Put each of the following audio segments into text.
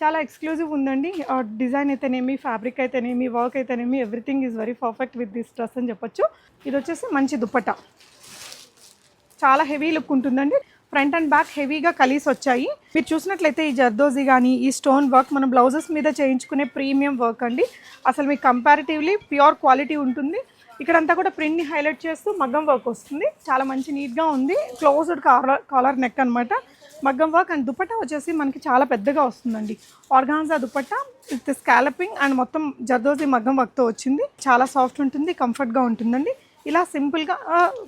చాలా ఎక్స్క్లూజివ్ ఉందండి. డిజైన్ అయితేనేమి ఫ్యాబ్రిక్ అయితేనేమి వర్క్ అయితేనేమి everything is very perfect with this dress అని చెప్పొచ్చు. ఇది వచ్చేసి మంచి దుప్పట చాలా హెవీ లుక్ ఉంటుందండి. ఫ్రంట్ అండ్ బ్యాక్ హెవీగా కలిసి వచ్చాయి. మీరు చూసినట్లయితే ఈ జర్దోజీ కానీ ఈ స్టోన్ వర్క్ మనం బ్లౌజెస్ మీద చేయించుకునే ప్రీమియం వర్క్ అండి. అసలు మీకు కంపారిటివ్లీ ప్యూర్ క్వాలిటీ ఉంటుంది. ఇక్కడంతా కూడా ప్రింట్ని హైలైట్ చేస్తూ మగ్గం వర్క్ వస్తుంది. చాలా మంచి నీట్గా ఉంది. క్లోజ్డ్ కాలర్ కాలర్ నెక్ అనమాట మగ్గం వర్క్ అండ్ దుపట్టా వచ్చేసి మనకి చాలా పెద్దగా వస్తుందండి. Organza dupatta with scalloping and మొత్తం జర్దోజీ మగ్గం వర్క్తో వచ్చింది. చాలా సాఫ్ట్ ఉంటుంది కంఫర్ట్గా ఉంటుందండి. ఇలా సింపుల్గా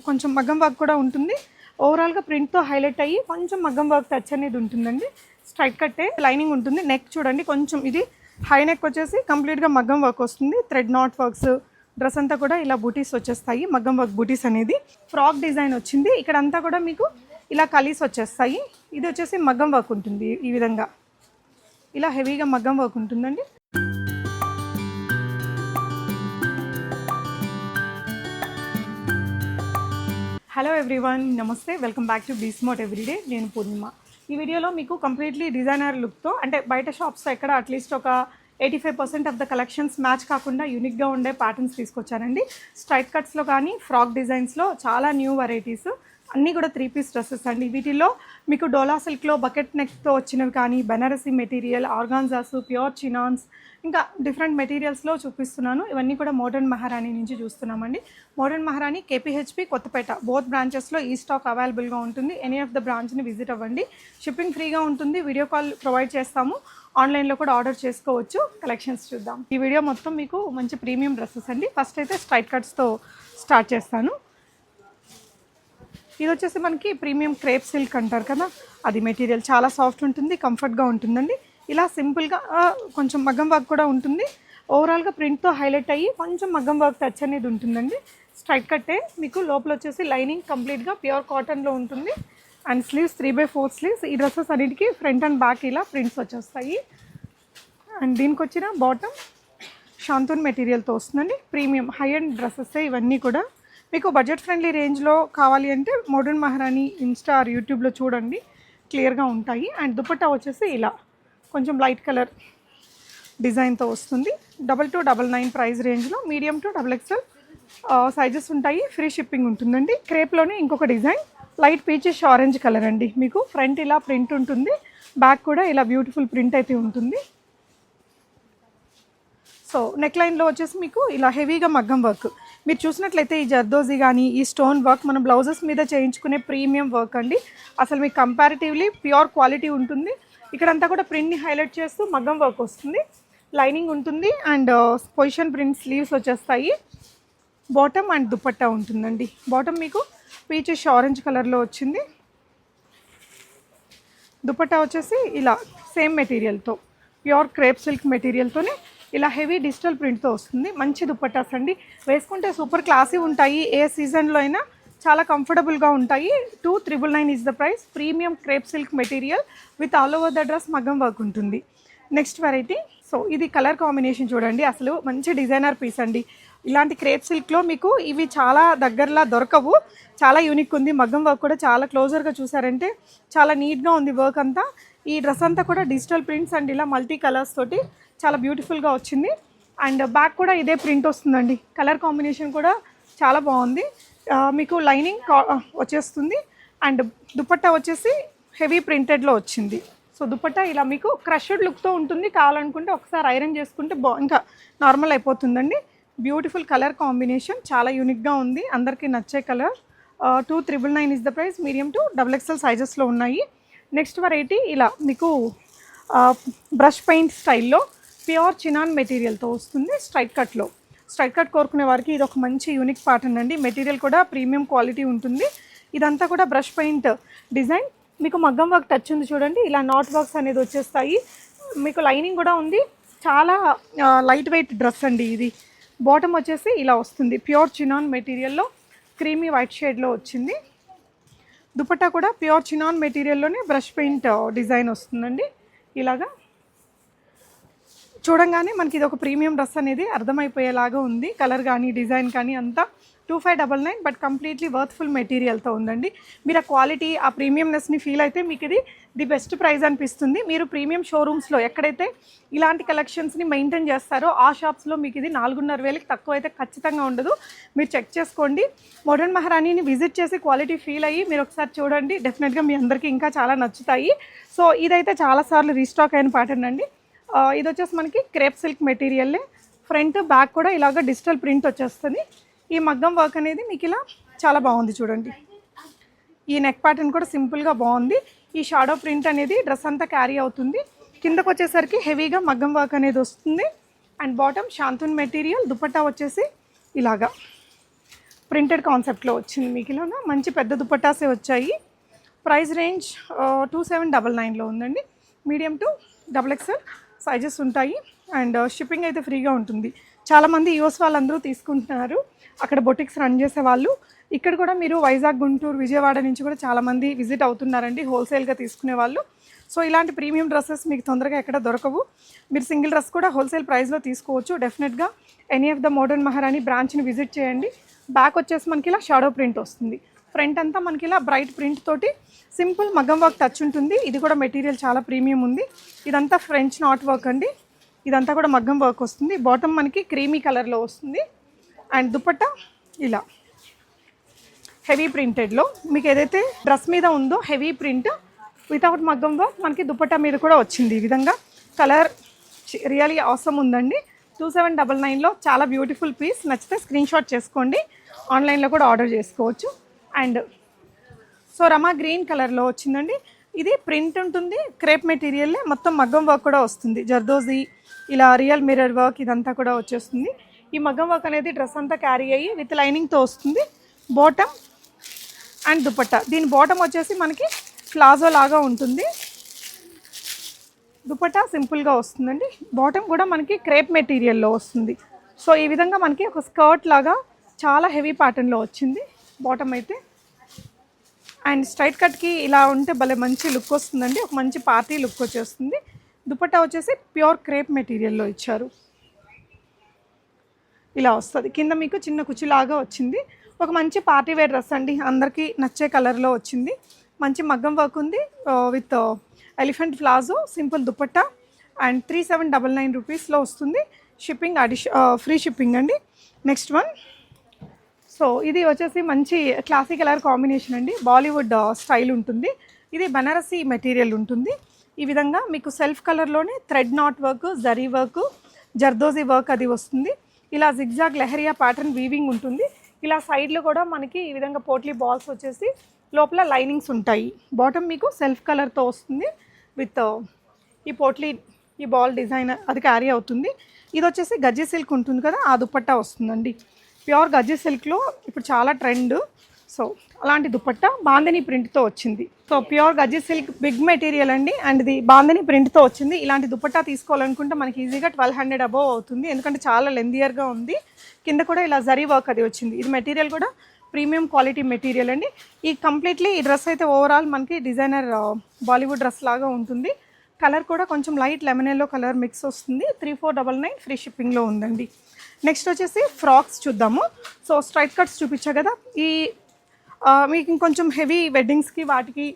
కొంచెం మగ్గం వర్క్ కూడా ఉంటుంది. ఓవరాల్గా ప్రింట్తో హైలైట్ అయ్యి కొంచెం మగ్గం వర్క్ టచ్ అనేది ఉంటుందండి. స్ట్రైట్ కట్టే లైనింగ్ ఉంటుంది. నెక్ చూడండి కొంచెం ఇది హై నెక్ వచ్చేసి కంప్లీట్గా మగ్గం వర్క్ వస్తుంది. థ్రెడ్ నాట్ వర్క్స్ డ్రెస్ అంతా కూడా ఇలా బూటీస్ వచ్చేస్తాయి మగ్గం వర్క్ బూటీస్ అనేది. ఫ్రాక్ డిజైన్ వచ్చింది. ఇక్కడ అంతా కూడా మీకు ఇలా కలీస్ వచ్చేస్తాయి. ఇది వచ్చేసి మగ్గం వర్క్ ఉంటుంది ఈ విధంగా. ఇలా హెవీగా మగ్గం వర్క్ ఉంటుందండి. హలో ఎవ్రీవన్ నమస్తే. వెల్కమ్ బ్యాక్ టు బీస్మోట్ ఎవ్రీడే నేను పూర్ణిమ. ఈ వీడియోలో మీకు కంప్లీట్లీ డిజైనర్ లుక్తో అంటే బయట షాప్స్ ఎక్కడ అట్లీస్ట్ ఒక eighty five percent of the collections match కాకుండా యూనిక్గా ఉండే ప్యాటర్న్స్ తీసుకొచ్చానండి. స్ట్రైట్ కట్స్లో కానీ ఫ్రాక్ డిజైన్స్లో చాలా న్యూ వెరైటీస్ అన్నీ కూడా త్రీ పీస్ డ్రెస్సెస్ అండి. వీటిలో మీకు డోలా సిల్క్లో బకెట్ నెక్తో వచ్చినవి కానీ Banarasi material organzas pure chinons ఇంకా డిఫరెంట్ మెటీరియల్స్లో చూపిస్తున్నాను. ఇవన్నీ కూడా మోడర్న్ మహారాణి నుంచి చూస్తున్నామండి. మోడర్న్ మహారాణి కేపీహెచ్పి కొత్తపేట. బోత్ బ్రాంచెస్లో ఈ స్టాక్ అవైలబుల్గా ఉంటుంది. ఎనీ ఆఫ్ ద బ్రాంచ్ని విజిట్ అవ్వండి. షిప్పింగ్ ఫ్రీగా ఉంటుంది. వీడియో కాల్ ప్రొవైడ్ చేస్తాము. ఆన్లైన్లో కూడా ఆర్డర్ చేసుకోవచ్చు. కలెక్షన్స్ చూద్దాం. ఈ వీడియో మొత్తం మీకు మంచి ప్రీమియం డ్రెస్సెస్ అండి. ఫస్ట్ అయితే స్ట్రైట్ కట్స్తో స్టార్ట్ చేస్తాను. ఇది వచ్చేసి మనకి ప్రీమియం క్రేప్ సిల్క్ అంటారు కదా అది మెటీరియల్ చాలా సాఫ్ట్ ఉంటుంది కంఫర్ట్గా ఉంటుందండి. ఇలా సింపుల్గా కొంచెం మగ్గం వర్క్ కూడా ఉంటుంది. ఓవరాల్గా ప్రింట్తో హైలైట్ అయ్యి కొంచెం మగ్గం వర్క్ టచ్ అనేది ఉంటుందండి. స్ట్రైట్ కట్టే మీకు లోపల వచ్చేసి లైనింగ్ కంప్లీట్గా ప్యూర్ కాటన్లో ఉంటుంది. And sleeves three by four sleeves ఈ డ్రెస్సెస్ అన్నిటికీ ఫ్రంట్ అండ్ బ్యాక్ ఇలా ప్రింట్స్ వచ్చేస్తాయి. అండ్ దీనికి వచ్చిన బాటమ్ షాంతూన్ మెటీరియల్తో వస్తుందండి. ప్రీమియం హై అండ్ డ్రెస్సెస్ ఇవన్నీ కూడా. మీకు బడ్జెట్ ఫ్రెండ్లీ రేంజ్లో కావాలి అంటే మోడర్న్ మహారాణి ఇన్స్టా ఆర్ యూట్యూబ్లో చూడండి. క్లియర్గా ఉంటాయి. అండ్ దుపట్టా వచ్చేసి ఇలా. కొంచెం లైట్ కలర్ డిజైన్తో వస్తుంది. Double two double nine price రేంజ్లో medium to double XL sizes ఉంటాయి. ఫ్రీ షిప్పింగ్ ఉంటుందండి. క్రేప్లోనే ఇంకొక design light peaches orange colour అండి మీకు. ఫ్రంట్ ఇలా ప్రింట్ ఉంటుంది. బ్యాక్ కూడా ఇలా బ్యూటిఫుల్ ప్రింట్ అయితే ఉంటుంది. సో నెక్ లైన్లో వచ్చేసి మీకు ఇలా హెవీగా మగ్గం వర్క్ మీరు చూసినట్లయితే ఈ జర్దోజీ కానీ ఈ స్టోన్ వర్క్ మనం బ్లౌజెస్ మీద చేయించుకునే ప్రీమియం వర్క్ అండి. అసలు మీకు కంపారిటివ్లీ ప్యూర్ క్వాలిటీ ఉంటుంది. ఇక్కడంతా కూడా ప్రింట్ని హైలైట్ చేస్తూ మగ్గం వర్క్ వస్తుంది. లైనింగ్ ఉంటుంది అండ్ పొజిషన్ ప్రింట్ స్లీవ్స్ వచ్చేస్తాయి. బాటమ్ అండ్ దుపట్టా ఉంటుందండి. బాటమ్ మీకు పీచెస్ ఆరెంజ్ కలర్లో వచ్చింది. దుపట్టా వచ్చేసి ఇలా సేమ్ మెటీరియల్తో ప్యూర్ క్రేప్ సిల్క్ మెటీరియల్తోనే ఇలా హెవీ డిజిటల్ ప్రింట్తో వస్తుంది. మంచి దుప్పటాస్ అండి. వేసుకుంటే సూపర్ క్లాసీ ఉంటాయి. ఏ సీజన్లో అయినా చాలా కంఫర్టబుల్గా ఉంటాయి. Two triple nine is the price. Premium crepe silk material with all over the dress మగ్గం వర్క్ ఉంటుంది. Next variety. సో ఇది కలర్ కాంబినేషన్ చూడండి. అసలు మంచి డిజైనర్ పీస్ అండి. ఇలాంటి క్రేప్ సిల్క్లో మీకు ఇవి చాలా దగ్గరలా దొరకవు. చాలా యూనిక్ ఉంది. మగ్గం వర్క్ కూడా చాలా క్లోజర్గా చూసారంటే చాలా నీట్గా ఉంది వర్క్ అంతా. ఈ డ్రెస్ అంతా కూడా డిజిటల్ ప్రింట్స్ అండ్ ఇలా మల్టీ కలర్స్ తోటి చాలా బ్యూటిఫుల్గా వచ్చింది. అండ్ బ్యాక్ కూడా ఇదే ప్రింట్ వస్తుందండి. కలర్ కాంబినేషన్ కూడా చాలా బాగుంది. మీకు లైనింగ్ వచ్చేస్తుంది. అండ్ దుపట్టా వచ్చేసి హెవీ ప్రింటెడ్లో వచ్చింది. సో దుపట్టా ఇలా మీకు క్రషడ్ లుక్తో ఉంటుంది. కావాలనుకుంటే ఒకసారి ఐరన్ చేసుకుంటే బా ఇంకా నార్మల్ అయిపోతుందండి. బ్యూటిఫుల్ కలర్ కాంబినేషన్ చాలా యూనిక్గా ఉంది. అందరికీ నచ్చే colour two triple nine is the price medium to double XL సైజెస్లో ఉన్నాయి. నెక్స్ట్ వెరైటీ ఇలా మీకు బ్రష్ పెయింట్ స్టైల్లో ప్యూర్ చినాన్ మెటీరియల్తో వస్తుంది స్ట్రైట్ కట్లో. స్ట్రైట్ కట్ కోరుకునే వారికి ఇది ఒక మంచి యూనిక్ ప్యాటర్న్ అండి. మెటీరియల్ కూడా ప్రీమియం క్వాలిటీ ఉంటుంది. ఇదంతా కూడా బ్రష్ పెయింట్ డిజైన్. మీకు మగ్గం వర్క్ టచ్ ఉంది చూడండి. ఇలా నాట్ వర్క్స్ అనేది వచ్చేస్తాయి. మీకు లైనింగ్ కూడా ఉంది. చాలా లైట్ వెయిట్ డ్రెస్ అండి ఇది. బాటమ్ వచ్చేసి ఇలా వస్తుంది. ప్యూర్ చినాన్ మెటీరియల్లో క్రీమీ వైట్ షేడ్లో వచ్చింది. దుపట్టా కూడా ప్యూర్ చినాన్ మెటీరియల్లోనే బ్రష్ పెయింట్ డిజైన్ వస్తుందండి. ఇలాగా చూడంగానే మనకి ఇది ఒక ప్రీమియం డ్రెస్ అనేది అర్థమైపోయేలాగా ఉంది. కలర్ కానీ డిజైన్ కానీ అంతా two five double nine but completely worthful మెటీరియల్తో ఉందండి. మీరు ఆ క్వాలిటీ ఆ ప్రీమియంనెస్ని ఫీల్ అయితే మీకు ఇది ది బెస్ట్ ప్రైస్ అనిపిస్తుంది. మీరు ప్రీమియం షోరూమ్స్లో ఎక్కడైతే ఇలాంటి కలెక్షన్స్ని మెయింటైన్ చేస్తారో ఆ షాప్స్లో మీకు ఇది నాలుగున్నర వేలకి తక్కువ అయితే ఖచ్చితంగా ఉండదు. మీరు చెక్ చేసుకోండి. మోడర్న్ మహారాణిని విజిట్ చేసి క్వాలిటీ ఫీల్ అయ్యి మీరు ఒకసారి చూడండి. డెఫినెట్గా మీ అందరికీ ఇంకా చాలా నచ్చుతాయి. సో ఇదైతే చాలాసార్లు రీస్టాక్ అయిన ప్యాటర్న్ అండి. ఇది వచ్చేసి మనకి క్రేప్ సిల్క్ మెటీరియల్లే ఫ్రంట్ బ్యాక్ కూడా ఇలాగ డిజిటల్ ప్రింట్ వచ్చేస్తుంది. ఈ మగ్గం వర్క్ అనేది మీకు ఇలా చాలా బాగుంది చూడండి. ఈ నెక్ ప్యాటర్న్ కూడా సింపుల్గా బాగుంది. ఈ షాడో ప్రింట్ అనేది డ్రెస్ అంతా క్యారీ అవుతుంది. కిందకు వచ్చేసరికి హెవీగా మగ్గం వర్క్ అనేది వస్తుంది. అండ్ బాటమ్ శాంతున్ మెటీరియల్ దుపట్టా వచ్చేసి ఇలాగా. ప్రింటెడ్ కాన్సెప్ట్లో వచ్చింది మీకు ఇలా మంచి పెద్ద దుపట్టాసే వచ్చాయి. Price range two seven double నైన్లో ఉందండి. Medium to double XL. Sizes ఉంటాయి అండ్ షిప్పింగ్ uh, అయితే ఫ్రీగా ఉంటుంది. చాలామంది యూఎస్ వాళ్ళందరూ తీసుకుంటున్నారు. అక్కడ బొటిక్స్ రన్ చేసే వాళ్ళు. ఇక్కడ కూడా మీరు వైజాగ్ గుంటూరు విజయవాడ నుంచి కూడా చాలామంది విజిట్ అవుతున్నారండి హోల్సేల్గా తీసుకునే వాళ్ళు. సో ఇలాంటి ప్రీమియం డ్రెస్సెస్ మీకు తొందరగా ఎక్కడ దొరకవు. మీరు సింగిల్ డ్రెస్ కూడా హోల్సేల్ ప్రైస్లో తీసుకోవచ్చు. డెఫినెట్గా ఎనీ ఆఫ్ ద మోడర్న్ మహారాణి బ్రాంచ్ని విజిట్ చేయండి. బ్యాక్ వచ్చేసి మనకి ఇలా షాడో ప్రింట్ వస్తుంది. ఫ్రంట్ అంతా మనకి ఇలా బ్రైట్ ప్రింట్ తోటి సింపుల్ మగ్గం వర్క్ టచ్ ఉంటుంది. ఇది కూడా మెటీరియల్ చాలా ప్రీమియం ఉంది. ఇదంతా ఫ్రెంచ్ నాట్ వర్క్ అండి. ఇదంతా కూడా మగ్గం వర్క్ వస్తుంది. బాటమ్ మనకి క్రీమీ కలర్లో వస్తుంది. అండ్ దుపట్టా ఇలా హెవీ ప్రింటెడ్లో మీకు ఏదైతే డ్రెస్ మీద ఉందో హెవీ ప్రింట్ వితౌట్ మగ్గం వర్క్ మనకి దుపట్టా మీద కూడా వచ్చింది. ఈ విధంగా కలర్ రియలీ అవసరం ఉందండి. టూ సెవెన్ డబల్ నైన్లో చాలా బ్యూటిఫుల్ పీస్. నచ్చితే స్క్రీన్ షాట్ చేసుకోండి. ఆన్లైన్లో కూడా ఆర్డర్ చేసుకోవచ్చు. అండ్ సో రమా గ్రీన్ కలర్లో వచ్చిందండి. ఇది ప్రింట్ ఉంటుంది క్రేప్ మెటీరియల్లే మొత్తం మగ్గం వర్క్ కూడా వస్తుంది. జర్దోజీ ఇలా రియల్ మిర్రర్ వర్క్ ఇదంతా కూడా వచ్చేస్తుంది. ఈ మగ్గం వర్క్ అనేది డ్రెస్ అంతా క్యారీ అయ్యి విత్ లైనింగ్తో వస్తుంది. Bottom and dupatta. దీని బాటమ్ వచ్చేసి మనకి ప్లాజో లాగా ఉంటుంది. దుపట్టా సింపుల్గా వస్తుందండి. బాటమ్ కూడా మనకి క్రేప్ మెటీరియల్లో వస్తుంది. సో ఈ విధంగా మనకి ఒక స్కర్ట్ లాగా చాలా హెవీ ప్యాటర్న్లో వచ్చింది. బాటమ్ అయితే. అండ్ స్ట్రైట్ కట్కి ఇలా ఉంటే భలే మంచి లుక్ వస్తుందండి. ఒక మంచి పార్టీ లుక్ వచ్చేస్తుంది. దుపట్టా వచ్చేసి ప్యూర్ క్రేప్ మెటీరియల్లో ఇచ్చారు. ఇలా వస్తుంది. కింద మీకు చిన్న కుచ్చిలాగా వచ్చింది. ఒక మంచి పార్టీ వేర్ డ్రెస్ అండి. అందరికీ నచ్చే కలర్లో వచ్చింది. మంచి మగ్గం వర్క్ ఉంది. With elephant palazzo simple dupatta and three seven double nine రూపీస్లో వస్తుంది. షిప్పింగ్ అడిష ఫ్రీ షిప్పింగ్ అండి. Next one. సో ఇది వచ్చేసి మంచి క్లాసీ కలర్ కాంబినేషన్ అండి. బాలీవుడ్ స్టైల్ uh, ఉంటుంది. ఇది బనారసి మెటీరియల్ ఉంటుంది. ఈ విధంగా మీకు సెల్ఫ్ కలర్లోనే thread knot work zari work zardozi work అది వస్తుంది. ఇలా జిగ్జాగ్ లెహరియా ప్యాటర్న్ వీవింగ్ ఉంటుంది. ఇలా సైడ్లో కూడా మనకి ఈ విధంగా పోట్లీ బాల్స్ వచ్చేసి లోపల లైనింగ్స్ ఉంటాయి. బాటమ్ మీకు సెల్ఫ్ కలర్తో వస్తుంది. విత్ uh, ఈ పోట్లీ ఈ బాల్ డిజైన్ అది క్యారీ అవుతుంది. ఇది వచ్చేసి గజ్జి సిల్క్ ఉంటుంది కదా ఆ దుపట్టా వస్తుందండి. ప్యూర్ గజ్జి సిల్క్లో ఇప్పుడు చాలా ట్రెండ్. సో అలాంటి దుపట్టా బాందని ప్రింట్తో వచ్చింది. So pure gaji silk big material అండి. అండ్ ఇది బాందని ప్రింట్తో వచ్చింది. ఇలాంటి దుపట్టా తీసుకోవాలనుకుంటే మనకి ఈజీగా ట్వెల్వ్ హండ్రెడ్ అబోవ్ అవుతుంది. ఎందుకంటే చాలా లెందియర్గా ఉంది. కింద కూడా ఇలా జరీ వర్క్ అది వచ్చింది. ఇది మెటీరియల్ కూడా ప్రీమియం క్వాలిటీ మెటీరియల్ అండి. ఈ కంప్లీట్లీ ఈ డ్రెస్ అయితే ఓవరాల్ మనకి డిజైనర్ బాలీవుడ్ డ్రెస్ లాగా ఉంటుంది. కలర్ కూడా కొంచెం light lemon yellow colour mix వస్తుంది. Three four double nine free షిప్పింగ్లో ఉందండి. నెక్స్ట్ వచ్చేసి ఫ్రాక్స్ చూద్దాము. సో స్ట్రైట్ కట్స్ చూపించా కదా. ఈ మీకు ఇంకొంచెం హెవీ వెడ్డింగ్స్కి వాటికి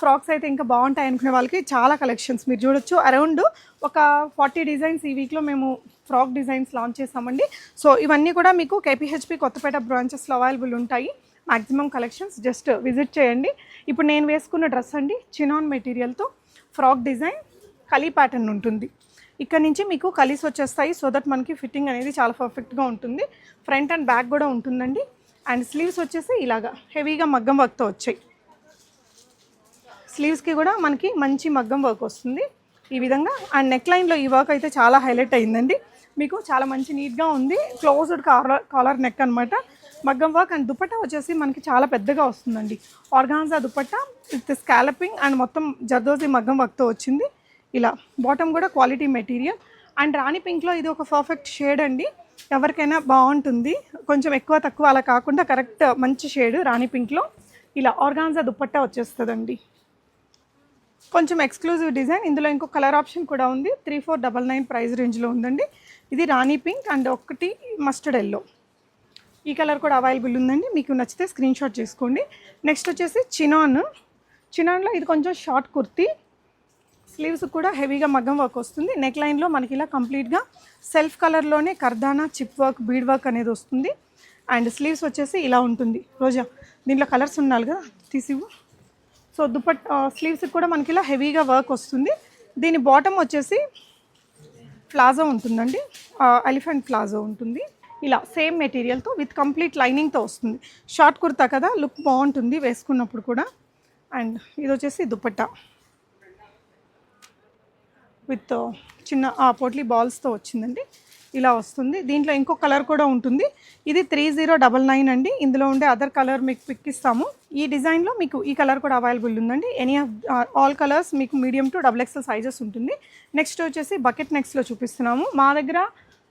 ఫ్రాక్స్ అయితే ఇంకా బాగుంటాయి అనుకునే వాళ్ళకి చాలా కలెక్షన్స్ మీరు చూడొచ్చు. అరౌండ్ ఒక ఫార్టీ డిజైన్స్ ఈ వీక్లో మేము ఫ్రాక్ డిజైన్స్ లాంచ్ చేసామండి సో ఇవన్నీ కూడా మీకు కేపీహెచ్పి కొత్తపేట బ్రాంచెస్లో అవైలబుల్ ఉంటాయి. మ్యాక్సిమం కలెక్షన్స్ జస్ట్ విజిట్ చేయండి. ఇప్పుడు నేను వేసుకున్న డ్రెస్ అండి చినాన్ మెటీరియల్తో ఫ్రాక్ డిజైన్ కలీ ప్యాటర్న్ ఉంటుంది. ఇక్కడ నుంచి మీకు కలిసి వచ్చేస్తాయి. సో దట్ మనకి ఫిట్టింగ్ అనేది చాలా పర్ఫెక్ట్గా ఉంటుంది. ఫ్రంట్ అండ్ బ్యాక్ కూడా ఉంటుందండి. అండ్ స్లీవ్స్ వచ్చేసి ఇలాగా హెవీగా మగ్గం వర్క్తో వచ్చాయి. స్లీవ్స్కి కూడా మనకి మంచి మగ్గం వర్క్ వస్తుంది. ఈ విధంగా అండ్ నెక్ లైన్లో ఈ వర్క్ అయితే చాలా హైలైట్ అయిందండి. మీకు చాలా మంచి నీట్గా ఉంది. క్లోజ్డ్ కాలర్ కాలర్ నెక్ అనమాట మగ్గం వర్క్ అండ్ దుపట్టా వచ్చేసి మనకి చాలా పెద్దగా వస్తుందండి. Organza dupatta with scalloping and మొత్తం జర్దోజీ మగ్గం వర్క్తో వచ్చింది. ఇలా బాటమ్ కూడా క్వాలిటీ మెటీరియల్ అండ్ రాణి పింక్లో ఇది ఒక పర్ఫెక్ట్ షేడ్ అండి. ఎవరికైనా బాగుంటుంది. కొంచెం ఎక్కువ తక్కువ అలా కాకుండా కరెక్ట్ మంచి షేడ్ రాణి పింక్లో ఇలా ఆర్గాన్జా దుప్పట్టా వచ్చేస్తుందండి. కొంచెం ఎక్స్క్లూజివ్ డిజైన్ ఇందులో ఇంకో కలర్ ఆప్షన్ కూడా ఉంది. Three four double nine price రేంజ్లో ఉందండి. ఇది రాణి పింక్ అండ్ ఒకటి మస్టర్డ్ ఎల్లో ఈ కలర్ కూడా అవైలబుల్ ఉందండి. మీకు నచ్చితే స్క్రీన్ షాట్ చేసుకోండి. నెక్స్ట్ వచ్చేసి చినాన్ చినాన్లో ఇది కొంచెం షార్ట్ కుర్తీ. స్లీవ్స్ కూడా హెవీగా మగ్గం వర్క్ వస్తుంది. నెక్ లైన్లో మనకి ఇలా కంప్లీట్గా సెల్ఫ్ కలర్లోనే కర్దానా చిప్ వర్క్ బీడ్ వర్క్ అనేది వస్తుంది. అండ్ స్లీవ్స్ వచ్చేసి ఇలా ఉంటుంది. రోజా దీంట్లో కలర్స్ ఉండాలి కదా? తీసివు సో దుపట్ స్లీవ్స్కి కూడా మనకి ఇలా హెవీగా వర్క్ వస్తుంది. దీని బాటమ్ వచ్చేసి ప్లాజో ఉంటుందండి. ఎలిఫెంట్ ప్లాజో ఉంటుంది. ఇలా సేమ్ మెటీరియల్తో విత్ కంప్లీట్ లైనింగ్తో వస్తుంది. షార్ట్ కుర్తా కదా? లుక్ బాగుంటుంది వేసుకున్నప్పుడు కూడా. అండ్ ఇది వచ్చేసి దుపట్టా. విత్ చిన్న ఆ పోట్లీ బాల్స్తో వచ్చిందండి. ఇలా వస్తుంది. దీంట్లో ఇంకో కలర్ కూడా ఉంటుంది. ఇది త్రీ జీరో డబల్ నైన్ అండి. ఇందులో ఉండే అదర్ కలర్ మీకు పిక్ ఇస్తాము. ఈ డిజైన్లో మీకు ఈ కలర్ కూడా అవైలబుల్ ఉందండి. ఎనీ ఆఫ్ ఆల్ కలర్స్ మీకు medium to double XL sizes ఉంటుంది. నెక్స్ట్ వచ్చేసి బకెట్ నెక్స్లో చూపిస్తున్నాము. మా దగ్గర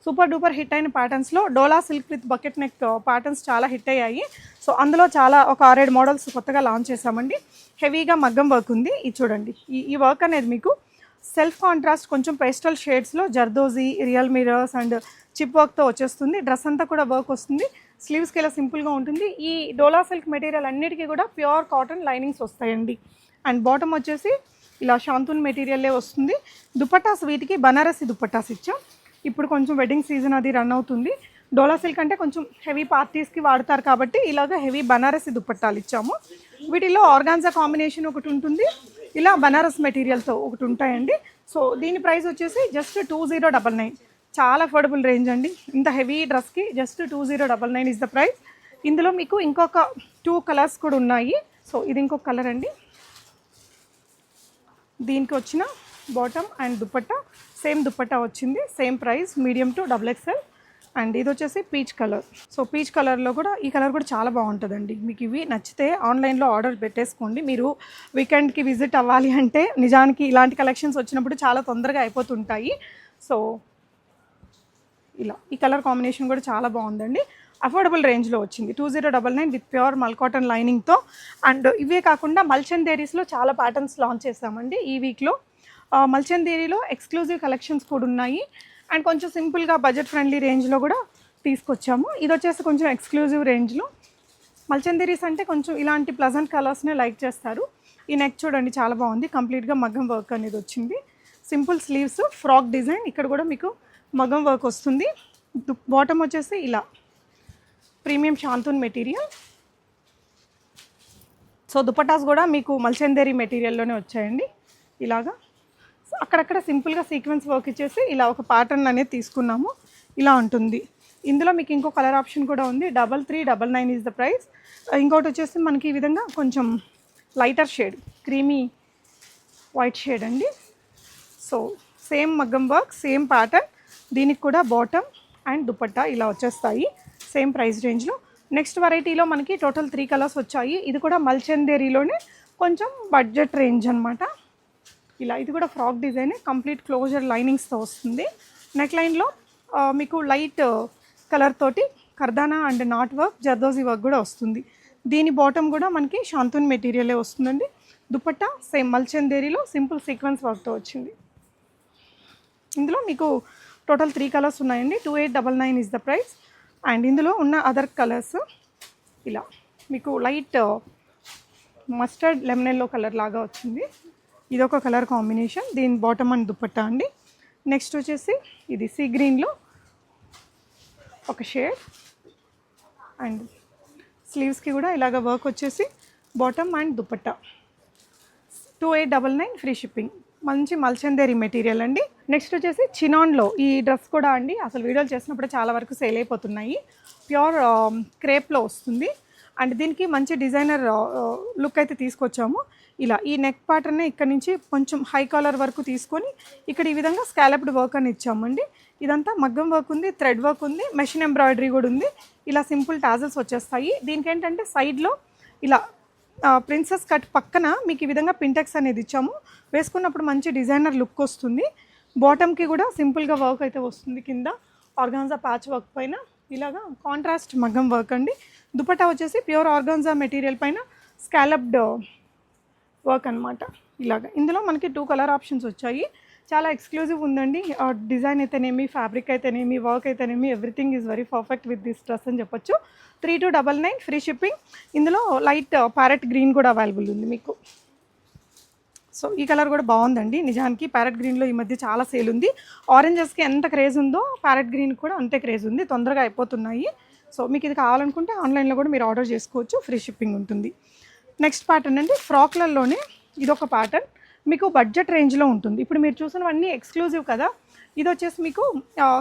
సూపర్ డూపర్ హిట్ అయిన ప్యాటర్న్స్లో dola silk with bucket neck patterns చాలా హిట్ అయ్యాయి. సో అందులో చాలా ఒక ఆరేడు మోడల్స్ కొత్తగా లాంచ్ చేసామండి హెవీగా మగ్గం వర్క్ ఉంది. ఇది చూడండి. ఈ ఈ వర్క్ అనేది మీకు సెల్ఫ్ కాంట్రాస్ట్ కొంచెం pastel షేడ్స్లో zardozi real mirrors and chip వర్క్తో వచ్చేస్తుంది. డ్రెస్ అంతా కూడా వర్క్ వస్తుంది. స్లీవ్స్కి ఇలా సింపుల్గా ఉంటుంది. ఈ డోలా సిల్క్ మెటీరియల్ అన్నిటికీ కూడా ప్యూర్ కాటన్ లైనింగ్స్ వస్తాయండి. అండ్ బాటమ్ వచ్చేసి ఇలా శాంతూన్ మెటీరియల్లే వస్తుంది. దుపట్టాస్ వీటికి బనారసి దుపట్టాస్ ఇచ్చాం. ఇప్పుడు కొంచెం వెడ్డింగ్ సీజన్ అది రన్ అవుతుంది. డోలా సిల్క్ అంటే కొంచెం హెవీ పార్టీస్కి వాడతారు కాబట్టి ఇలాగ హెవీ బనారసి దుపట్టాలు ఇచ్చాము. వీటిలో ఆర్గాన్జా కాంబినేషన్ ఒకటి ఉంటుంది. ఇలా బనారస్ మెటీరియల్తో ఒకటి ఉంటాయండి. సో దీని ప్రైస్ వచ్చేసి just two zero double nine చాలా అఫోర్డబుల్ రేంజ్ అండి. ఇంత హెవీ డ్రెస్కి just two zero double nine is the price ఇందులో మీకు ఇంకొక టూ కలర్స్ కూడా ఉన్నాయి. సో ఇది ఇంకొక కలర్ అండి. దీనికి వచ్చిన bottom and dupatta same dupatta వచ్చింది. Same price medium to double XL and ఇది వచ్చేసి పీచ్ కలర్. సో పీచ్ కలర్లో కూడా ఈ కలర్ కూడా చాలా బాగుంటుందండి. మీకు ఇవి నచ్చితే ఆన్లైన్లో ఆర్డర్ పెట్టేసుకోండి. మీరు వీకెండ్కి విజిట్ అవ్వాలి అంటే నిజానికి ఇలాంటి కలెక్షన్స్ వచ్చినప్పుడు చాలా తొందరగా అయిపోతుంటాయి. సో ఇలా ఈ కలర్ కాంబినేషన్ కూడా చాలా బాగుందండి. అఫోర్డబుల్ రేంజ్లో వచ్చింది. Two zero double nine with pure mulcotton లైనింగ్తో. అండ్ ఇవే కాకుండా మల్చందేరీస్లో చాలా ప్యాటర్న్స్ లాంచ్ చేస్తామండి ఈ వీక్లో. మల్చందేరీలో ఎక్స్క్లూజివ్ కలెక్షన్స్ కూడా ఉన్నాయి. అండ్ కొంచెం సింపుల్గా బడ్జెట్ ఫ్రెండ్లీ రేంజ్లో కూడా తీసుకొచ్చాము. ఇది వచ్చేసి కొంచెం ఎక్స్క్లూజివ్ రేంజ్లో మల్చందిరీస్ అంటే కొంచెం ఇలాంటి ప్లజెంట్ కలర్స్నే లైక్ చేస్తారు. ఈ నెక్ చూడండి చాలా బాగుంది. కంప్లీట్గా మగ్గం వర్క్ అనేది వచ్చింది. Simple sleeves frock design. ఇక్కడ కూడా మీకు మగ్గం వర్క్ వస్తుంది. బాటమ్ వచ్చేసి ఇలా. ప్రీమియం శాంతూన్ మెటీరియల్. సో దుపటాస్ కూడా మీకు మల్చందేరి మెటీరియల్లోనే వచ్చాయండి. ఇలాగా. అక్కడక్కడ సింపుల్గా సీక్వెన్స్ వర్క్ ఇచ్చేసి ఇలా ఒక ప్యాటర్న్ అనేది తీసుకున్నాము. ఇలా ఉంటుంది. ఇందులో మీకు ఇంకో కలర్ ఆప్షన్ కూడా ఉంది. Double three double nine is the price ఇంకోటి వచ్చేసి మనకి ఈ విధంగా కొంచెం lighter shade creamy white shade అండి. సో సేమ్ మగ్గం వర్క్ సేమ్ ప్యాటర్న్ దీనికి కూడా బాటమ్ అండ్ దుపట్టా ఇలా వచ్చేస్తాయి. సేమ్ ప్రైస్ రేంజ్లో నెక్స్ట్ వెరైటీలో మనకి టోటల్ త్రీ కలర్స్ వచ్చాయి. ఇది కూడా మల్చందేరీలోనే కొంచెం బడ్జెట్ రేంజ్ అనమాట ఇలా ఇది కూడా ఫ్రాక్ డిజైన్ కంప్లీట్ క్లోజర్ లైనింగ్స్తో వస్తుంది. నెక్ లైన్లో మీకు లైట్ కలర్ తోటి కర్దానా and knot work zardozi work కూడా వస్తుంది. దీని బాటమ్ కూడా మనకి శాంతూన్ మెటీరియలే వస్తుందండి. దుపట్టా సేమ్ మల్చందేరీలో సింపుల్ సీక్వెన్స్ వర్క్తో వచ్చింది. ఇందులో మీకు టోటల్ త్రీ కలర్స్ ఉన్నాయండి. Two eight double nine is the price and ఇందులో ఉన్న అదర్ కలర్స్ ఇలా మీకు లైట్ మస్టర్డ్ లెమనెల్లో కలర్ లాగా వచ్చింది. ఇది ఒక కలర్ కాంబినేషన్. దీని బాటమ్ అండ్ దుప్పట్టా అండి. నెక్స్ట్ వచ్చేసి ఇది సీ గ్రీన్లో ఒక షేడ్ అండ్ స్లీవ్స్కి కూడా ఇలాగ వర్క్ వచ్చేసి bottom and dupatta. Two eight double nine free shipping మంచి మల్చందేరి మెటీరియల్ అండి. నెక్స్ట్ వచ్చేసి చినాన్లో ఈ డ్రెస్ కూడా అండి అసలు వీడియోలు చేసినప్పుడు చాలా వరకు సేల్ అయిపోతున్నాయి. ప్యూర్ క్రేప్లో um, వస్తుంది. అండ్ దీనికి మంచి డిజైనర్ లుక్ uh, uh, అయితే తీసుకొచ్చాము. ఇలా ఈ నెక్ ప్యాటర్నే ఇక్కడ నుంచి కొంచెం హై కాలర్ వరకు తీసుకొని ఇక్కడ ఈ విధంగా స్కాలప్డ్ వర్క్ అని ఇచ్చామండి. ఇదంతా మగ్గం వర్క్ ఉంది థ్రెడ్ వర్క్ ఉంది మెషిన్ ఎంబ్రాయిడరీ కూడా ఉంది. ఇలా సింపుల్ టాజల్స్ వచ్చేస్తాయి. దీనికి ఏంటంటే సైడ్లో ఇలా ప్రిన్సెస్ కట్ పక్కన మీకు ఈ విధంగా పింటెక్స్ అనేది ఇచ్చాము. వేసుకున్నప్పుడు మంచి డిజైనర్ లుక్ వస్తుంది. బాటమ్కి కూడా సింపుల్గా వర్క్ అయితే వస్తుంది కింద. ఆర్గాన్జా ప్యాచ్ వర్క్ పైన. ఇలాగా కాంట్రాస్ట్ మగ్గం వర్క్ అండి. దుపట్టా వచ్చేసి ప్యూర్ ఆర్గాన్జా మెటీరియల్ పైన స్కాలప్డ్ వర్క్ అనమాట ఇలాగ. ఇందులో మనకి టూ కలర్ ఆప్షన్స్ వచ్చాయి. చాలా ఎక్స్క్లూజివ్ ఉందండి. డిజైన్ అయితేనేమి ఫ్యాబ్రిక్ అయితేనేమి వర్క్ అయితేనేమి everything is very perfect with this dress అని చెప్పొచ్చు. Three two double nine free shipping ఇందులో లైట్ ప్యారెట్ గ్రీన్ కూడా అవైలబుల్ ఉంది మీకు. సో ఈ కలర్ కూడా బాగుందండి. నిజానికి ప్యారెట్ గ్రీన్లో ఈ మధ్య చాలా సేల్ ఉంది. ఆరెంజెస్కి ఎంత క్రేజ్ ఉందో ప్యారెట్ గ్రీన్ కూడా అంతే క్రేజ్ ఉంది. తొందరగా అయిపోతున్నాయి. సో మీకు ఇది కావాలనుకుంటే ఆన్లైన్లో కూడా మీరు ఆర్డర్ చేసుకోవచ్చు. ఫ్రీ షిప్పింగ్ ఉంటుంది. నెక్స్ట్ ప్యాటర్న్ అండి ఫ్రాక్లలోనే ఇదొక ప్యాటర్న్ మీకు బడ్జెట్ రేంజ్లో ఉంటుంది. ఇప్పుడు మీరు చూసినవన్నీ ఎక్స్క్లూజివ్ కదా. ఇది వచ్చేసి మీకు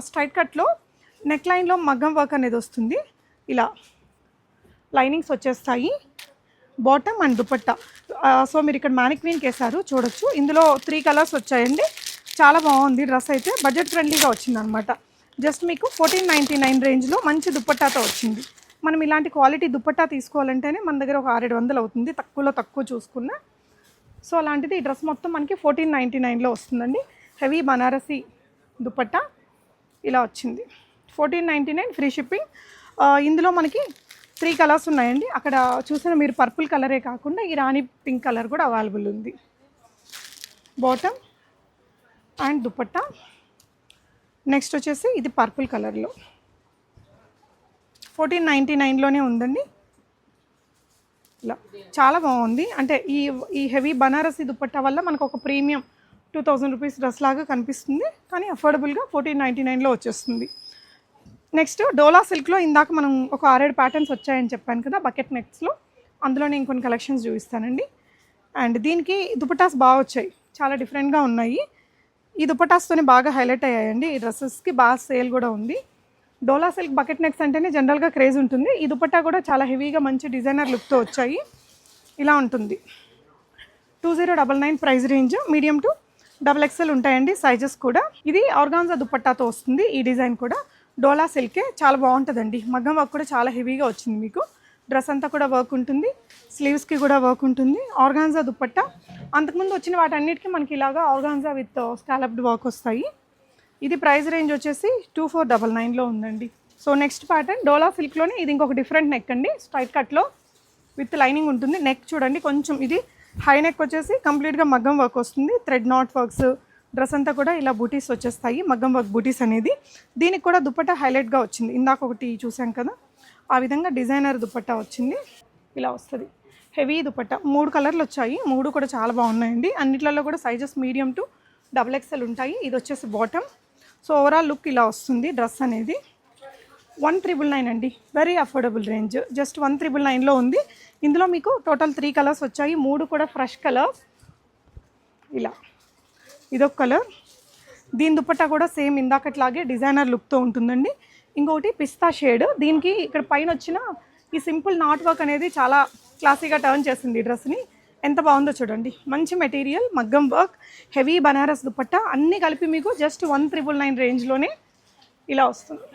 స్ట్రైట్ కట్లో నెక్ లైన్లో మగ్గం వర్క్ అనేది వస్తుంది. ఇలా లైనింగ్స్ వచ్చేస్తాయి. బాటమ్ అండ్ దుపట్టా సో మీరు ఇక్కడ మ్యానిక్వీన్కి వేసారు చూడొచ్చు. ఇందులో త్రీ కలర్స్ వచ్చాయండి. చాలా బాగుంది డ్రెస్ అయితే. బడ్జెట్ ఫ్రెండ్లీగా వచ్చిందనమాట. జస్ట్ మీకు ఫోర్టీన్ నైంటీ నైన్ రేంజ్లో మంచి దుపట్టాతో వచ్చింది. మనం ఇలాంటి క్వాలిటీ దుపట్టా తీసుకోవాలంటేనే మన దగ్గర ఒక ఆరేడు వందలు అవుతుంది తక్కువలో తక్కువ చూసుకున్న. సో అలాంటిది ఈ డ్రెస్ మొత్తం మనకి ఫోర్టీన్ నైంటీ నైన్లో వస్తుందండి. హెవీ బనారసి దుపట్టా ఇలా వచ్చింది. Fourteen ninety nine free shipping. ఇందులో మనకి త్రీ కలర్స్ ఉన్నాయండి. అక్కడ చూసిన మీరు పర్పుల్ కలరే కాకుండా ఈ రాణి పింక్ కలర్ కూడా అవైలబుల్ ఉంది. Bottom and dupatta. నెక్స్ట్ వచ్చేసి ఇది పర్పుల్ కలర్లో. ఫోర్టీన్ నైంటీ నైన్లోనే ఉందండి. ఇలా చాలా బాగుంది. అంటే ఈ ఈ హెవీ బనారసి దుపట్టా వల్ల మనకు ఒక premium two thousand rupees dress లాగా కనిపిస్తుంది. కానీ అఫోర్డబుల్గా ఫోర్టీన్ నైంటీ నైన్లో వచ్చేస్తుంది. నెక్స్ట్ డోలా సిల్క్లో ఇందాక మనం ఒక ఆరేడు ప్యాటర్న్స్ వచ్చాయని చెప్పాను కదా బకెట్ నెక్స్లో అందులోనే నేను కొన్ని కలెక్షన్స్ చూపిస్తానండి. అండ్ దీనికి దుపటాస్ బాగా వచ్చాయి. చాలా డిఫరెంట్గా ఉన్నాయి. ఈ దుపటాస్తోనే బాగా హైలైట్ అయ్యాయండి. ఈ డ్రెస్సెస్కి బాగా సేల్ కూడా ఉంది. డోలా సిల్క్ బకెట్ నెక్స్ అంటేనే జనరల్గా క్రేజ్ ఉంటుంది. ఈ దుపట్టా కూడా చాలా హెవీగా మంచి డిజైనర్ లుక్తో వచ్చాయి. ఇలా ఉంటుంది. Two zero double nine price range medium to double XL ఉంటాయండి సైజెస్ కూడా. ఇది ఆర్గాన్జా దుపట్టాతో వస్తుంది. ఈ డిజైన్ కూడా డోలా సిల్కే చాలా బాగుంటుందండి. మగ్గం వర్క్ కూడా చాలా హెవీగా వచ్చింది మీకు. డ్రెస్ అంతా కూడా వర్క్ ఉంటుంది. స్లీవ్స్కి కూడా వర్క్ ఉంటుంది. ఆర్గాన్జా దుపట్టా. అంతకుముందు వచ్చిన వాటన్నిటికీ మనకి ఇలాగా ఆర్గాన్జా విత్ స్కాలప్డ్ వర్క్ వస్తాయి. ఇది ప్రైస్ రేంజ్ వచ్చేసి టూ ఫోర్ డబల్ నైన్లో ఉందండి. సో నెక్స్ట్ ప్యాటర్న్ డోలా సిల్క్లోనే ఇది ఇంకొక డిఫరెంట్ నెక్ అండి. స్ట్రైట్ కట్లో విత్ లైనింగ్ ఉంటుంది. నెక్ చూడండి కొంచెం ఇది హై నెక్ వచ్చేసి కంప్లీట్గా మగ్గం వర్క్ వస్తుంది. థ్రెడ్ నాట్ వర్క్స్ డ్రెస్ అంతా కూడా ఇలా బూటీస్ వచ్చేస్తాయి. మగ్గం వర్క్ బూటీస్ అనేది. దీనికి కూడా దుప్పట్టా హైలైట్గా వచ్చింది. ఇందాక ఒకటి చూసాం కదా. ఆ విధంగా డిజైనర్ దుప్పట్ట వచ్చింది. ఇలా వస్తుంది. హెవీ దుప్పట్ట మూడు కలర్లు వచ్చాయి. మూడు కూడా చాలా బాగున్నాయండి. అన్నిట్లలో కూడా sizes medium to double XL ఉంటాయి. ఇది వచ్చేసి బాటమ్ సో ఓవరాల్ లుక్ ఇలా వస్తుంది డ్రెస్ అనేది. వన్ త్రిబుల్ నైన్ అండి. Very affordable range just one triple నైన్లో ఉంది. ఇందులో మీకు టోటల్ త్రీ కలర్స్ వచ్చాయి. మూడు కూడా ఫ్రెష్ కలర్ ఇలా. ఇదొక కలర్ దీని దుపట్టా కూడా సేమ్ ఇందాకట్లాగే డిజైనర్ లుక్తో ఉంటుందండి. ఇంకొకటి పిస్తా షేడ్ దీనికి ఇక్కడ పైన వచ్చిన ఈ సింపుల్ నాట్ వర్క్ అనేది చాలా క్లాసీగా టర్న్ చేసింది ఈ డ్రెస్ని ఎంత బాగుందో చూడండి. మంచి మెటీరియల్ మగ్గం వర్క్ హెవీ బనారస్ దుపట్టా అన్నీ కలిపి మీకు జస్ట్ వన్ త్రిబుల్ నైన్ రేంజ్లోనే ఇలా వస్తుంది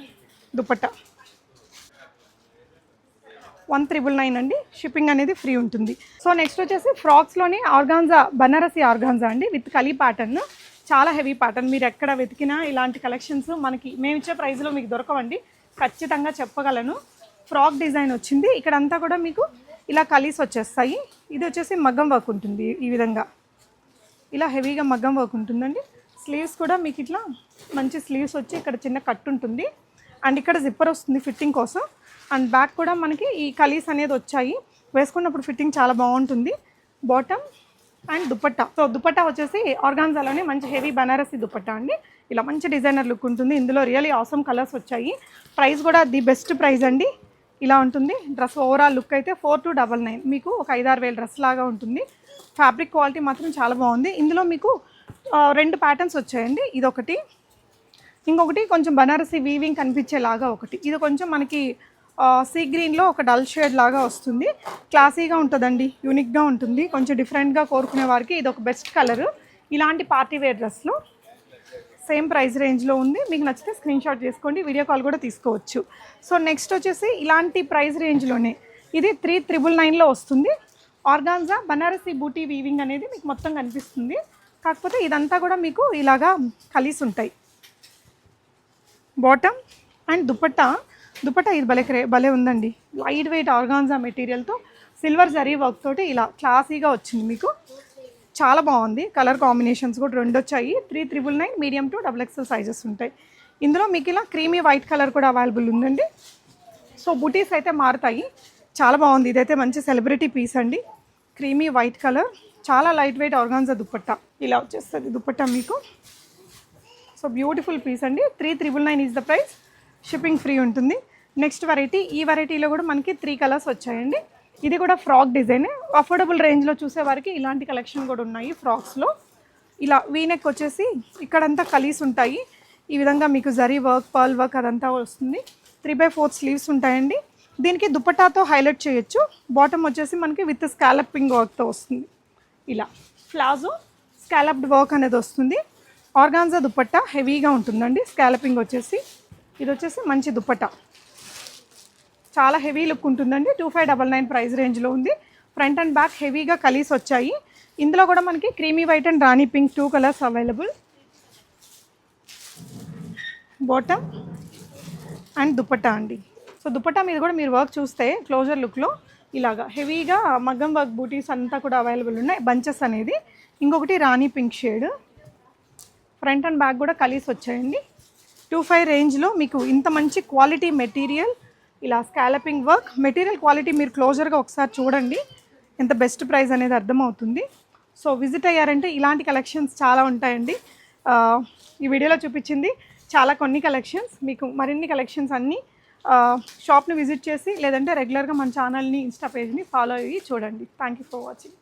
దుపట్టా వన్ త్రిబుల్ నైన్ అండి. షిప్పింగ్ అనేది ఫ్రీ ఉంటుంది. సో నెక్స్ట్ వచ్చేసి ఫ్రాక్స్లోని ఆర్గాన్జా బనారసి ఆర్గాన్జా అండి. With కలీ pattern. చాలా హెవీ ప్యాటర్న్. మీరు ఎక్కడ వెతికినా ఇలాంటి కలెక్షన్స్ మనకి మేము ఇచ్చే ప్రైస్లో మీకు దొరకవండి. ఖచ్చితంగా చెప్పగలను. ఫ్రాక్ డిజైన్ వచ్చింది. ఇక్కడంతా కూడా మీకు ఇలా కలీస్ వచ్చేస్తాయి. ఇది వచ్చేసి మగ్గం వర్క్ ఉంటుంది ఈ విధంగా. ఇలా హెవీగా మగ్గం వర్క్ ఉంటుందండి. స్లీవ్స్ కూడా మీకు ఇట్లా మంచి స్లీవ్స్ వచ్చి ఇక్కడ చిన్న కట్ ఉంటుంది. అండ్ ఇక్కడ జిప్పర్ వస్తుంది ఫిట్టింగ్ కోసం. అండ్ బ్యాక్ కూడా మనకి ఈ కలీస్ అనేది వచ్చాయి. వేసుకున్నప్పుడు ఫిట్టింగ్ చాలా బాగుంటుంది. Bottom and dupatta. So dupatta వచ్చేసి ఆర్గాన్జాలోనే మంచి హెవీ బనారసి దుపట్టా అండి. ఇలా మంచి డిజైనర్ లుక్ ఉంటుంది. ఇందులో రియలీ ఆసమ్ కలర్స్ వచ్చాయి. ప్రైస్ కూడా ది బెస్ట్ ప్రైస్ అండి. ఇలా ఉంటుంది. డ్రెస్ ఓవరాల్ లుక్ అయితే ఫోర్ టు డబల్ నైన్ మీకు ఒక ఐదారు వేల డ్రెస్ లాగా ఉంటుంది. ఫ్యాబ్రిక్ క్వాలిటీ మాత్రం చాలా బాగుంది. ఇందులో మీకు రెండు ప్యాటర్న్స్ వచ్చాయండి. ఇదొకటి. ఇంకొకటి కొంచెం బనారసి వీవింగ్ కనిపించేలాగా ఒకటి. ఇది కొంచెం మనకి సీ గ్రీన్లో ఒక డల్ షేడ్ లాగా వస్తుంది. క్లాసీగా ఉంటుందండి. యూనిక్గా ఉంటుంది. కొంచెం డిఫరెంట్గా కోరుకునే వారికి ఇది ఒక బెస్ట్ కలర్ ఇలాంటి పార్టీ వేర్ డ్రెస్లో సేమ్ ప్రైస్ రేంజ్లో ఉంది. మీకు నచ్చితే స్క్రీన్ షాట్ చేసుకోండి వీడియో కాల్ కూడా తీసుకోవచ్చు. సో నెక్స్ట్ వచ్చేసి ఇలాంటి ప్రైస్ రేంజ్లోనే ఇది త్రీ త్రిబుల్ నైన్లో వస్తుంది. ఆర్గాన్జా బనారసీ బూటీ వీవింగ్ అనేది మీకు మొత్తం కనిపిస్తుంది. కాకపోతే ఇదంతా కూడా మీకు ఇలాగా కలిసి ఉంటాయి. Bottom and dupatta. దుపట్టా ఇది భలే క్రే భలే ఉందండి. లైట్ వెయిట్ ఆర్గాన్జా మెటీరియల్తో సిల్వర్ జరీ వర్క్ తోటి ఇలా క్లాసీగా వచ్చింది మీకు. చాలా బాగుంది. కలర్ కాంబినేషన్స్ కూడా రెండు వచ్చాయి three triple nine medium to double XL sizes ఉంటాయి. ఇందులో మీకు ఇలా క్రీమీ వైట్ కలర్ కూడా అవైలబుల్ ఉందండి. సో బుటీస్ అయితే మారుతాయి. చాలా బాగుంది. ఇదైతే మంచి సెలబ్రిటీ పీస్ అండి. క్రీమీ వైట్ కలర్ చాలా లైట్ వెయిట్ ఆర్గాన్జా దుప్పట్టా. ఇలా వచ్చేస్తుంది దుప్పట్టా మీకు. సో బ్యూటిఫుల్ పీస్ అండి. Three triple nine is the price shipping free ఉంటుంది. నెక్స్ట్ వెరైటీ ఈ వెరైటీలో కూడా మనకి త్రీ కలర్స్ వచ్చాయండి. ఇది కూడా ఫ్రాక్ డిజైన్. అఫోర్డబుల్ రేంజ్లో చూసే వారికి ఇలాంటి కలెక్షన్ కూడా ఉన్నాయి ఫ్రాక్స్లో ఇలా వీనెక్ వచ్చేసి ఇక్కడంతా కలీస్ ఉంటాయి. ఈ విధంగా మీకు జరీ వర్క్ పర్ల్ వర్క్ అదంతా వస్తుంది. త్రీ బై ఫోర్త్ స్లీవ్స్ ఉంటాయండి. దీనికి దుపటాతో హైలైట్ చేయొచ్చు. బాటమ్ వచ్చేసి మనకి విత్ స్కాలపింగ్ వర్క్తో వస్తుంది. ఇలా ప్లాజో స్కాలప్డ్ వర్క్ అనేది వస్తుంది. ఆర్గాన్జా దుపట్టా హెవీగా ఉంటుందండి. స్కాలపింగ్ వచ్చేసి. ఇది వచ్చేసి మంచి దుపట్టా. చాలా హెవీ లుక్ ఉంటుందండి. Two five double nine price రేంజ్లో ఉంది. ఫ్రంట్ అండ్ బ్యాక్ హెవీగా కలిసి వచ్చాయి. ఇందులో కూడా మనకి creamy white and rani pink two colours available. Bottom and dupatta అండి. సో దుపట్టా మీద కూడా మీరు వర్క్ చూస్తే క్లోజర్ లుక్లో ఇలాగా హెవీగా మగ్గం వర్క్ బూటీస్ అంతా కూడా అవైలబుల్ ఉన్నాయి. బంచెస్ అనేది. ఇంకొకటి rani pink shade. Front and back కూడా కలిసి వచ్చాయండి. టూ ఫైవ్ రేంజ్లో మీకు ఇంత మంచి క్వాలిటీ మెటీరియల్ ఇలా స్కాలపింగ్ వర్క్ మెటీరియల్ క్వాలిటీ మీరు క్లోజర్గా ఒకసారి చూడండి. ఎంత బెస్ట్ ప్రైస్ అనేది అర్థమవుతుంది. సో విజిట్ అయ్యారంటే ఇలాంటి కలెక్షన్స్ చాలా ఉంటాయండి. ఈ వీడియోలో చూపించింది చాలా కొన్ని కలెక్షన్స్ మీకు మరిన్ని కలెక్షన్స్ అన్నీ షాప్ని విజిట్ చేసి లేదంటే రెగ్యులర్గా మన ఛానల్ని ఇన్స్టా పేజ్ని ఫాలో అయ్యి చూడండి. Thank you for watching